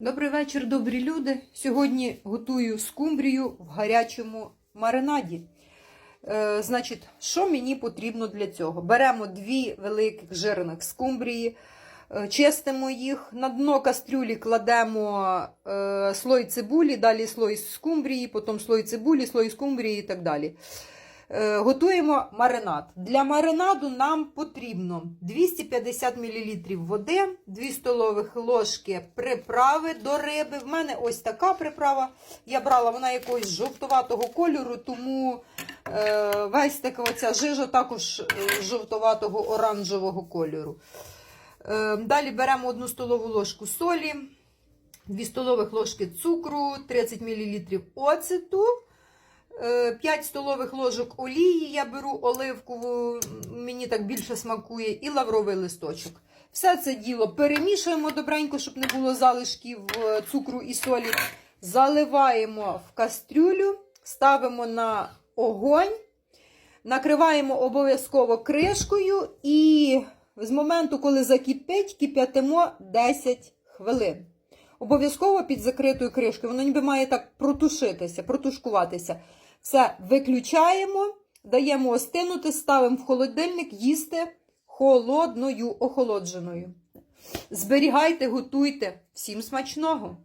Добрий вечір, добрі люди. Сьогодні готую скумбрію в гарячому маринаді. Е, значить, що мені потрібно для цього? Беремо дві великих жирних скумбрії, е, чистимо їх, на дно кастрюлі кладемо е, слой цибулі, далі слой скумбрії, потім слой цибулі, слой скумбрії і так далі. Е, Готуємо маринад. Для маринаду нам потрібно 250 мл води, 2 столових ложки приправи до риби. В мене ось така приправа. Я брала вона якогось жовтуватого кольору, тому е, весь така оця жижа також е, жовтуватого оранжевого кольору. Далі беремо 1 столову ложку солі, 2 столових ложки цукру, 30 мл оцету. 5 столових ложок олії я беру оливкову, мені так більше смакує, і лавровий листочок. Все це діло перемішуємо добренько, щоб не було залишків е, цукру і солі. Заливаємо в кастрюлю, ставимо на огонь, накриваємо обов'язково кришкою і з моменту, коли закипить, кип'ятимо 10 хвилин. Обов'язково під закритою кришкою, воно ніби має так протушитися, протушкуватися. Все виключаємо, даємо остинути, ставимо в холодильник, їсти холодною, охолодженою. Зберігайте, готуйте. Всім смачного!